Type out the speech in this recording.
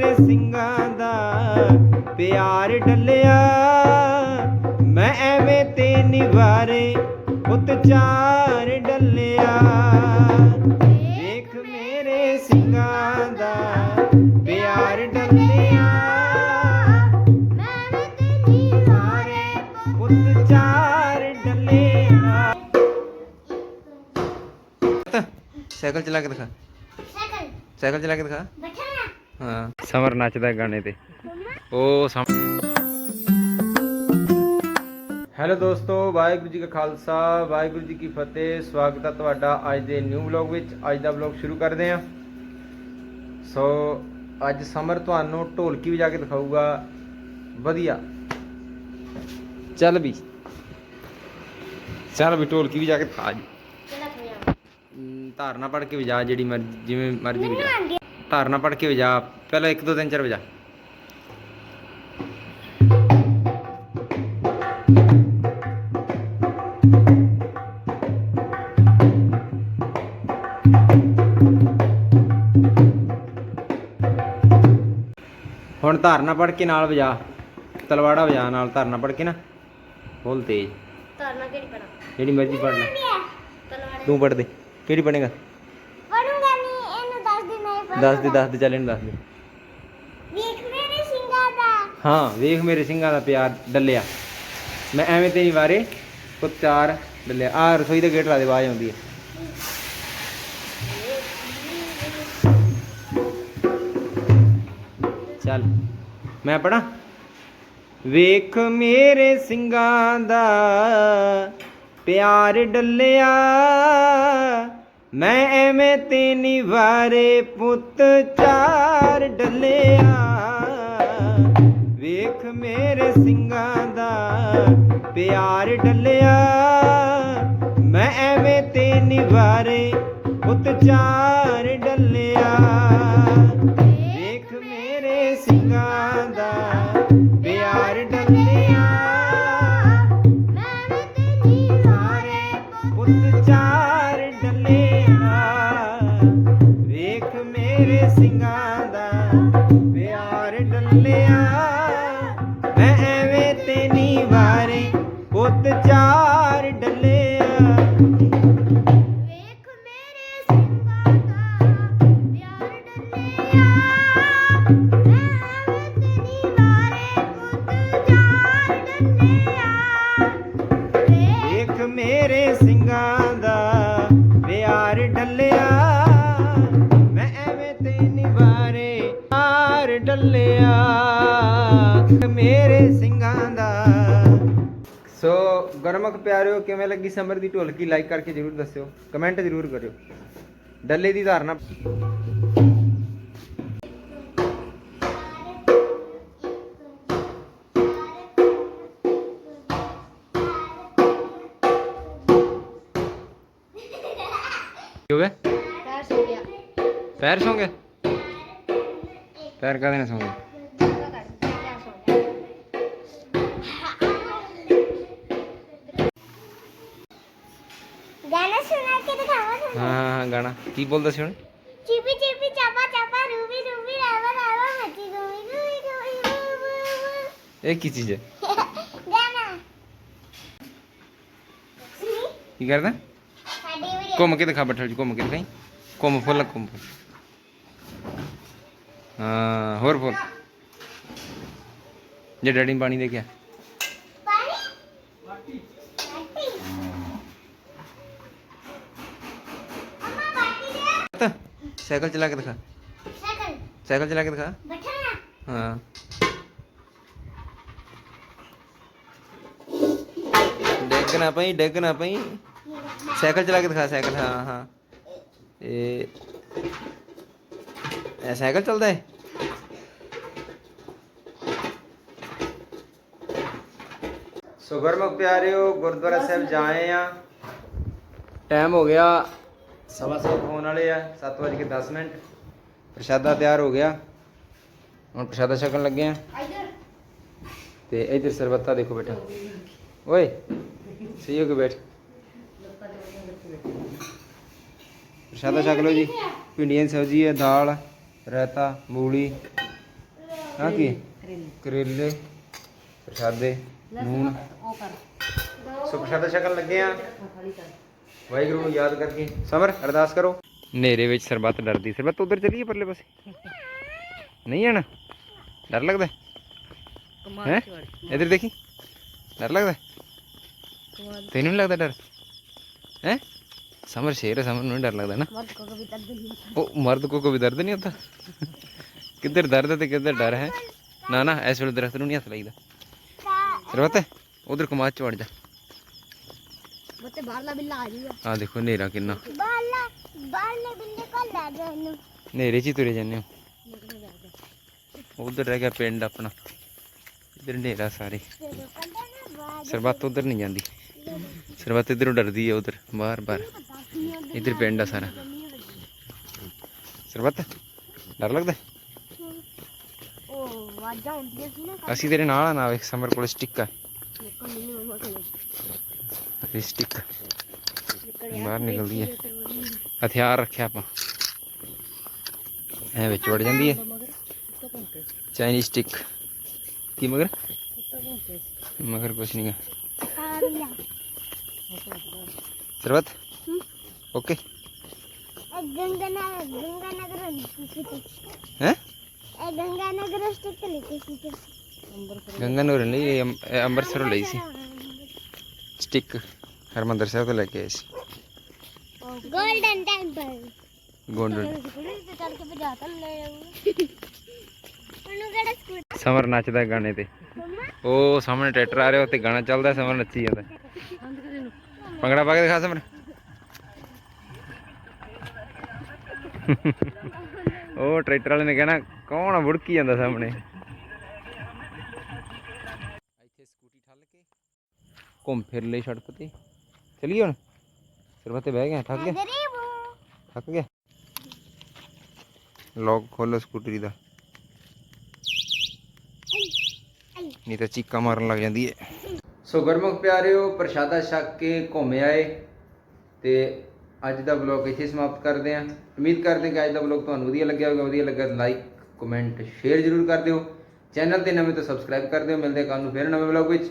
ਮੇਰੇ ਸਿੰਘਾਂ ਦਾ ਪਿਆਰ ਡੱਲਿਆ ਮੈਂ ਐਵੇਂ ਤੇ ਨਿਵਾਰੇ ਪੁੱਤ ਚਾਰ ਡੱਲਿਆ ਵੇਖ ਮੇਰੇ ਸਿੰਘਾਂ ਦਾ ਪਿਆਰ ਡੱਲਿਆ ਮੈਂ ਤੇ ਨਿਵਾਰੇ ਪੁੱਤ ਚਾਰ ਡੱਲਿਆ ਸਾਈਕਲ ਚਲਾ ਕੇ ਦਿਖਾ। ਸਾਈਕਲ। ਸਾਈਕਲ ਚਲਾ ਕੇ ਦਿਖਾ। ਹਾਂ। ਸਮਰ ਨੱਚਦਾ ਗਾਣੇ ਤੇ। ਉਹ ਸਮ ਹੈਲੋ ਦੋਸਤੋ ਵਾਹਿਗੁਰੂ ਜੀ ਕਾ ਖਾਲਸਾ ਵਾਹਿਗੁਰੂ ਜੀ ਕੀ ਫਤਿਹ। ਸਵਾਗਤ ਹੈ ਤੁਹਾਡਾ ਅੱਜ ਦੇ ਨਿਊ ਵਲੌਗ ਵਿੱਚ। ਅੱਜ ਦਾ ਵਲੌਗ ਸ਼ੁਰੂ ਕਰਦੇ ਹਾਂ। ਸੋ ਅੱਜ ਸਮਰ ਤੁਹਾਨੂੰ ਢੋਲਕੀ ਵਜਾ ਕੇ ਦਿਖਾਊਗਾ। ਵਧੀਆ। ਚੱਲ ਵੀ। ਚੱਲ ਵੀ ਢੋਲਕੀ ਵਜਾ ਕੇ ਦਿਖਾ ਜੀ। ਧਾਰਨਾ ਪੜ ਕੇ ਵਜਾ ਜਿਹੜੀ ਮਰਜ਼ੀ ਜਿਵੇਂ ਮਰਜ਼ੀ ਵਜਾ। ਧਾਰਨਾ ਪੜ ਕੇ ਵਜਾ ਪਹਿਲਾਂ 1 2 3 4 ਵਜਾ। ਹੁਣ ਧਾਰਨਾ ਪੜ ਕੇ ਨਾਲ ਵਜਾ ਤਲਵਾੜਾ ਵਜਾ ਨਾਲ ਧਾਰਨਾ ਪੜ ਕੇ ਨਾ ਬੋਲ ਤੇਜ। ਤਰਨਾ ਕਿਹੜੀ ਪੜਾ ਜਿਹੜੀ ਮਰਜ਼ੀ ਪੜ ਲੈ। ਤਲਵਾਰ ਤੂੰ ਪੜ ਦੇ ਕਿਹੜੀ ਪੜੇਗਾ ਦੱਸ ਦੇ ਦੱਸ ਦੇ ਚੱਲ ਇਹਨੂੰ ਦੱਸ ਦੇ। ਵੇਖ ਮੇਰੇ ਸਿੰਘਾਂ ਦਾ। ਹਾਂ ਵੇਖ ਮੇਰੇ ਸਿੰਘਾਂ ਦਾ ਪਿਆਰ ਡੱਲਿਆ। ਮੈਂ ਐਵੇਂ ਤੇ ਨਹੀਂ ਵਾਰੇ ਪੁੱਤਾਰ ਡੱਲਿਆ। ਆ ਰਸੋਈ ਦਾ ਗੇਟ ਲਾ ਦੇ ਆਵਾਜ਼ ਆਉਂਦੀ ਹੈ। ਚੱਲ ਮੈਂ ਪੜਾਂ ਵੇਖ ਮੇਰੇ ਸਿੰਘਾਂ ਦਾ ਪਿਆਰ ਡੱਲਿਆ। ਮੈਂ ਐਵੇਂ ਤੇ ਨਹੀਂ ਵਾਰੇ ਪੁੱਤ ਚਾਰ ਡੱਲਿਆ। ਵੇਖ ਮੇਰੇ ਸਿੰਘਾਂ ਦਾ ਪਿਆਰ ਡੱਲਿਆ। ਮੈਂ ਐਵੇਂ ਤੇ ਨਿਵਾਰੇ ਪੁੱਤ ਚਾਰ ਪੁੱਤ ਚਾਰ ਸੋ ਗਰਮਕ ਪਿਆਰਿਓ ਕਿਵੇਂ ਲੱਗੀ ਸਮਰ ਦੀ ਢੋਲਕੀ? ਲਾਈਕ ਕਰਕੇ ਜਰੂਰ ਦੱਸਿਓ। ਕਮੈਂਟ ਜਰੂਰ ਕਰਿਓ। ਡੱਲੇ ਦੀ ਧਾਰਨਾ। ਹੋ ਗਿਆ? ਪੈਰ ਸੋ ਗਿਆ। ਪੈਰ ਸੌਂ ਗਏ ਪੈਰ ਕਾਹਦੇ ਨਾਲ ਸੌਂ ਗਏ ਗਾਣਾ ਸੁਣਾ ਕੇ ਦਿਖਾਵਾ ਹਾਂ ਹਾਂ ਹਾਂ, ਗਾਣਾ ਕੀ ਬੋਲਦਾ ਸੀ ਹੁਣ ਚੀਪੀ ਚੀਪੀ ਚਾਪਾ ਚਾਪਾ ਰੂਬੀ ਰੂਬੀ ਰਾਵਾ ਰਾਵਾ ਮੱਚੀ ਗੂਈ ਗੂਈ ਗੂਈ ਵੂ ਵੂ ਇਹ ਕੀ ਚੀਜ਼ ਹੈ ਵੂ ਗਾਣਾ ਸੁਣੀ ਕੀ ਕਰਦਾ ਸਾਡੀ ਵੀਡੀਓ ਘੁੰਮ ਕੇ ਦਿਖਾ ਬੱਠਲ ਜੀ ਘੁੰਮ ਕੇ ਦਿਖਾਈ ਘੁੰਮ ਫੁੱਲ ਘੁੰਮ ਫੁੱਲ ਹਾਂ ਹੋਰ ਫੁੱਲ ਜੇ ਡੈਡੀ ਨੂੰ ਪਾਣੀ ਦੇ ਗਿਆ ਪਾਣੀ ਬਾਟੀ ਅਮਾ ਬਾਟੀ ਦੇ ਸਾਈਕਲ ਚਲਾ ਕੇ ਦਿਖਾ ਸਾਈਕਲ ਸਾਈਕਲ ਚਲਾ ਕੇ ਦਿਖਾ ਬੈਠਣਾ ਹਾਂ ਡਿੱਗ ਨਾ ਪਈ ਡਿੱਗ ਨਾ ਪਈ ਸਾਈਕਲ ਚਲਾ ਕੇ ਦਿਖਾ ਸਾਈਕਲ ਹਾਂ ਹਾਂ ਇਹ ਇਹ ਸਾਈਕਲ ਚੱਲਦਾ ਹੈ ਸੋ ਗੁਰਮੁਖ ਪਿਆਰਿਓ ਗੁਰਦੁਆਰਾ ਸਾਹਿਬ ਜਾਏ ਆ ਟਾਈਮ ਹੋ ਗਿਆ ਸਵਾ ਸੱਤ ਹੋਣ ਵਾਲੇ ਆ 7:10 ਮਿੰਟ। ਪ੍ਰਸ਼ਾਦਾ ਤਿਆਰ ਹੋ ਗਿਆ। ਹੁਣ ਪ੍ਰਸ਼ਾਦਾ ਛਕਣ ਲੱਗੇ ਆ। ਇਧਰ ਤੇ ਇਧਰ ਸਰਬੱਤਾ ਦੇਖੋ ਬੇਟਾ ਓਏ ਸਹੀ ਹੋ ਕੇ ਬੈਠ। ਪ੍ਰਸ਼ਾਦਾ ਛਕ ਲਓ ਜੀ। ਭਿੰਡੀਆਂ ਦੀ ਸਬਜ਼ੀ ਹੈ ਦਾਲ ਰਾਇਤਾ ਮੂਲੀ। ਆ ਕੀ? ਕਰੇਲੇ ਪ੍ਰਸ਼ਾਦੇ ਨੂਨ। ਉਹ ਕਰ। ਸੋ ਪ੍ਰਸ਼ਾਦਾ ਛਕਣ ਲੱਗੇ ਆ। ਵਾਹਿਗੁਰੂ ਨੂੰ ਯਾਦ ਕਰਕੇ। ਸਮਰ ਅਰਦਾਸ ਕਰੋ। ਹਨੇਰੇ ਵਿੱਚ ਸਰਬੱਤ ਡਰਦੀ। ਸਰਬੱਤ ਉਧਰ ਚਲੀਏ ਪਰਲੇ ਪਾਸੇ। ਨਹੀਂ ਜਾਣਾ? ਡਰ ਲੱਗਦਾ? ਹੈ? ਇਧਰ ਦੇਖੀ? ਡਰ ਲੱਗਦਾ? ਤੈਨੂੰ ਲੱਗਦਾ ਡਰ? ਹੈ? ਸਮਰ ਸ਼ੇਰ ਹੈ ਸਮਰ ਨੂੰ ਡਰ ਲੱਗਦਾ ਨਾ। ਉਹ ਮਰਦ ਕੋ ਕੋਈ ਦਰਦ ਨਹੀਂ ਹੁੰਦਾ? ਕਿੱਧਰ ਦਰਦ ਤੇ ਕਿੱਧਰ ਡਰ ਹੈ? ਨਾ ਨਾ ਐਸ ਵੇਲੇ ਦਰਖਤ ਨੂੰ ਨਹੀਂ ਹੱਥ ਲਾਈਦਾ। ਸਰਬੱਤ ਉਧਰ ਕਮਾਚ ਚੜ ਜਾ। ਤੇ ਬਾਹਰਲਾ ਬਿੱਲਾ ਆ ਜੂਗਾ ਆ। ਦੇਖੋ ਹਨੇਰਾ ਕਿੰਨਾ। ਬਾਹਰਲਾ ਬਾਹਰਲੇ ਬਿੱਲੇ ਕੋਲ ਲੈ ਜਾ ਇਹਨੂੰ। ਹਨੇਰੇ 'ਚ ਹੀ ਤੁਰੇ ਜਾਂਦੇ ਹੋ। ਉਧਰ ਰਹਿ ਗਿਆ ਪਿੰਡ ਆਪਣਾ। ਇਧਰ ਹਨੇਰਾ ਸਾਰੇ। ਸਰਬੱਤ ਉਧਰ ਨਹੀਂ ਜਾਂਦੀ। ਸਰਬੱਤ ਇਧਰੋਂ ਡਰਦੀ ਹੈ ਉਧਰ ਬਾਹਰ ਬਾਹਰ। ਇਧਰ ਪਿੰਡ ਆ ਸਾਰਾ। ਸਰਬੱਤ ਡਰ ਲੱਗਦਾ? ਉਹ ਵਾਜਾਂ ਹੁੰਦੀਆਂ ਸੀ ਨਾ। ਅਸੀਂ ਤੇਰੇ ਨਾਲ ਆ ਨਾ ਵੇਖ ਸਮਰ ਕੋਲ ਸਟਿੱਕ ਆ। निकल नहीं मम्मा को ਇਹ ਸਟਿੱਕ ਬਾਹਰ ਨਿਕਲਦੀ ਹੈ ਹਥਿਆਰ ਰੱਖਿਆ ਆਪਾਂ ਐ ਵਿੱਚ ਵੜ ਜਾਂਦੀ ਹੈ मगर कुत्ता कौन कैसे ਚਾਈਨੀਜ਼ ਸਟਿੱਕ ਕੀ ਮਗਰ कुत्ता कौन कैसे ਮਗਰ ਕੁਛ ਨਹੀਂ ਗਾ ਆ ਲਿਆ ਸਰਬੱਤ ਹਮ? ਓਕੇ ਇਹ ਗੰਗਾ ਨਾ ਗੰਗਾ ਨਗਰ ਸਟਿਕ ਹਰਮੰਦਰ ਸਾਹਿਬ ਤੋਂ ਲੈ ਕੇ ਆਏ ਸੀ ਗੋਲਡਨ ਟੈਂਪਲ ਉਹਨੂੰ ਕਿਹੜਾ ਸਕੂਟਰ ਸਮਰ ਨੱਚਦਾ ਗਾਣੇ ਤੇ ਉਹ ਸਾਹਮਣੇ ਟਰੈਕਟਰ ਆ ਰਿਹਾ ਉੱਤੇ ਗਾਣਾ ਚੱਲਦਾ ਸਮਰ ਨੱਚੀ ਜਾਂਦਾ ਭੰਗੜਾ ਪਾ ਕੇ ਦਿਖਾ ਸਮਰ ਉਹ ਟਰੈਕਟਰ ਵਾਲੇ ਨੇ ਕਹਿਣਾ ਕੌਣ ਆ ਵੁੜਕੀ ਜਾਂਦਾ ਸਾਹਮਣੇ ਘੁੰਮ ਫਿਰ ਲਈ ਸੜਕ ਤੇ। ਚਲੀਏ ਹੁਣ? ਸਿਰ ਤੇ ਬਹਿ ਗਿਆ ਥੱਕ ਗਿਆ? ਥੱਕ ਗਿਆ? ਲੌਕ ਖੋਲੋ ਸਕੂਟਰੀ ਦਾ। ਨਹੀਂ ਤਾਂ ਚੀਕਾਂ ਮਾਰਨ ਲੱਗ ਜਾਂਦੀ ਹੈ ਸੋ ਗੁਰਮੁਖ ਪਿਆਰਿਓ ਪ੍ਰਸ਼ਾਦਾ ਛਕ ਕੇ ਘੁੰਮ ਆਏ ਤੇ ਅੱਜ ਦਾ ਵਲੌਗ ਇੱਥੇ ਸਮਾਪਤ ਕਰਦੇ ਹਾਂ ਉਮੀਦ ਕਰਦੇ ਹਾਂ ਕਿ ਅੱਜ ਦਾ ਵਲੌਗ ਤੁਹਾਨੂੰ ਵਧੀਆ ਲੱਗਿਆ ਹੋਵੇਗਾ। ਵਧੀਆ ਲੱਗਾ ਤਾਂ ਲਾਈਕ ਕਮੈਂਟ ਸ਼ੇਅਰ ਜ਼ਰੂਰ ਕਰ ਦਿਓ। ਚੈਨਲ ਤੇ ਨਵੇਂ ਤੋਂ ਸਬਸਕ੍ਰਾਈਬ ਕਰ ਦਿਓ। ਮਿਲਦੇ ਹਾਂ ਕੱਲ੍ਹ ਨੂੰ ਫਿਰ ਨਵੇਂ ਵਲੌਗ ਵਿੱਚ।